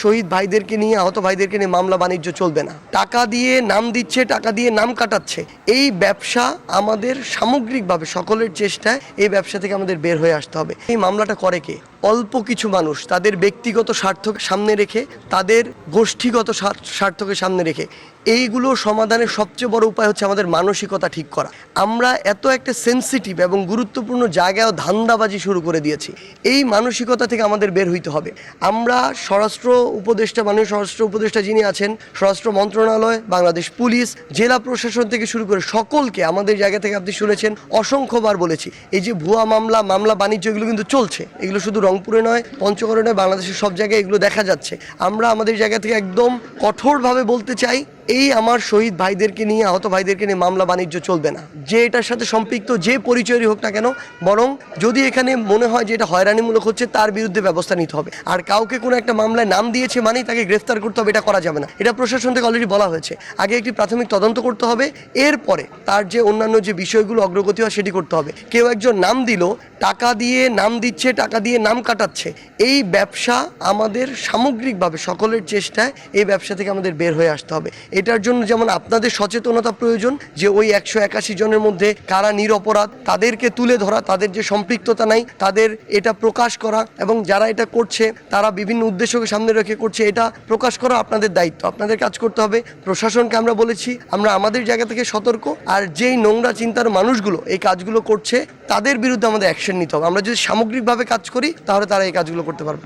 শহীদ ভাইদেরকে নিয়ে, আহত ভাইদেরকে নিয়ে মামলা বাণিজ্য চলবে না। টাকা দিয়ে নাম দিচ্ছে, টাকা দিয়ে নাম কাটাচ্ছে। এই ব্যবসা আমাদের সামগ্রিকভাবে সকলের চেষ্টায় এই ব্যবসা থেকে আমাদের বের হয়ে আসতে হবে। এই মামলাটা করে কে? অল্প কিছু মানুষ তাদের ব্যক্তিগত স্বার্থকে সামনে রেখে, তাদের গোষ্ঠীগত স্বার্থকে সামনে রেখে, এইগুলো সমাধানের সবচেয়ে বড় উপায় হচ্ছে আমাদের মানসিকতা ঠিক করা। আমরা এত একটা সেন্সিটিভ এবং গুরুত্বপূর্ণ জায়গায়ও ধান্দাবাজি শুরু করে দিয়েছি। এই মানসিকতা থেকে আমাদের বের হইতে হবে। আমরা স্বরাষ্ট্র উপদেষ্টা, মাননীয় স্বরাষ্ট্র উপদেষ্টা যিনি আছেন, স্বরাষ্ট্র মন্ত্রণালয়, বাংলাদেশ পুলিশ, জেলা প্রশাসন থেকে শুরু করে সকলকে আমাদের জায়গা থেকে আপনি শুনেছেন, অসংখ্যবার বলেছি। এই যে ভুয়া মামলা মামলা বাণিজ্য, এগুলো কিন্তু চলছে। এগুলো শুধু রংপুরে নয়, পঞ্চগড়ে নয়, বাংলাদেশের সব জায়গায় এগুলো দেখা যাচ্ছে। আমরা আমাদের জায়গা থেকে একদম কঠোরভাবে বলতে চাই এই আমার শহীদ ভাইদেরকে নিয়ে, আহত ভাইদেরকে নিয়ে মামলা বাণিজ্য চলবে না। যে এটার সাথে সম্পৃক্ত, যে পরিচয়ই হোক না কেন, বরং যদি এখানে মনে হয় যে এটা হয়রানিমূলক হচ্ছে, তার বিরুদ্ধে ব্যবস্থা নিতে হবে। আর কাউকে কোনো একটা মামলায় নাম দিয়েছে মানেই তাকে গ্রেফতার করতে হবে, এটা করা যাবে না। এটা প্রশাসন থেকে অলরেডি বলা হয়েছে। আগে একটি প্রাথমিক তদন্ত করতে হবে, এরপরে তার যে অন্যান্য যে বিষয়গুলো অগ্রগতি হয়, সেটি করতে হবে। কেউ একজন নাম দিল, টাকা দিয়ে নাম দিচ্ছে, টাকা দিয়ে নাম কাটাচ্ছে। এই ব্যবসা আমাদের সামগ্রিকভাবে সকলের চেষ্টায়, এই ব্যবসা থেকে আমাদের বের হয়ে আসতে হবে। এটার জন্য যেমন আপনাদের সচেতনতা প্রয়োজন যে ওই একশো একাশি জনের মধ্যে কারা নিরপরাধ, তাদেরকে তুলে ধরা, তাদের যে সম্পৃক্ততা নাই, তাদের এটা প্রকাশ করা এবং যারা এটা করছে, তারা বিভিন্ন উদ্দেশ্যকে সামনে রেখে করছে, এটা প্রকাশ করা আপনাদের দায়িত্ব। আপনাদের কাজ করতে হবে। প্রশাসনকে আমরা বলেছি, আমরা আমাদের জায়গা থেকে সতর্ক আর যেই নোংরা চিন্তার মানুষগুলো এই কাজগুলো করছে, তাদের বিরুদ্ধে আমাদের অ্যাকশন নিতে হবে। আমরা যদি সামগ্রিকভাবে কাজ করি, তাহলে তারা এই কাজগুলো করতে পারব।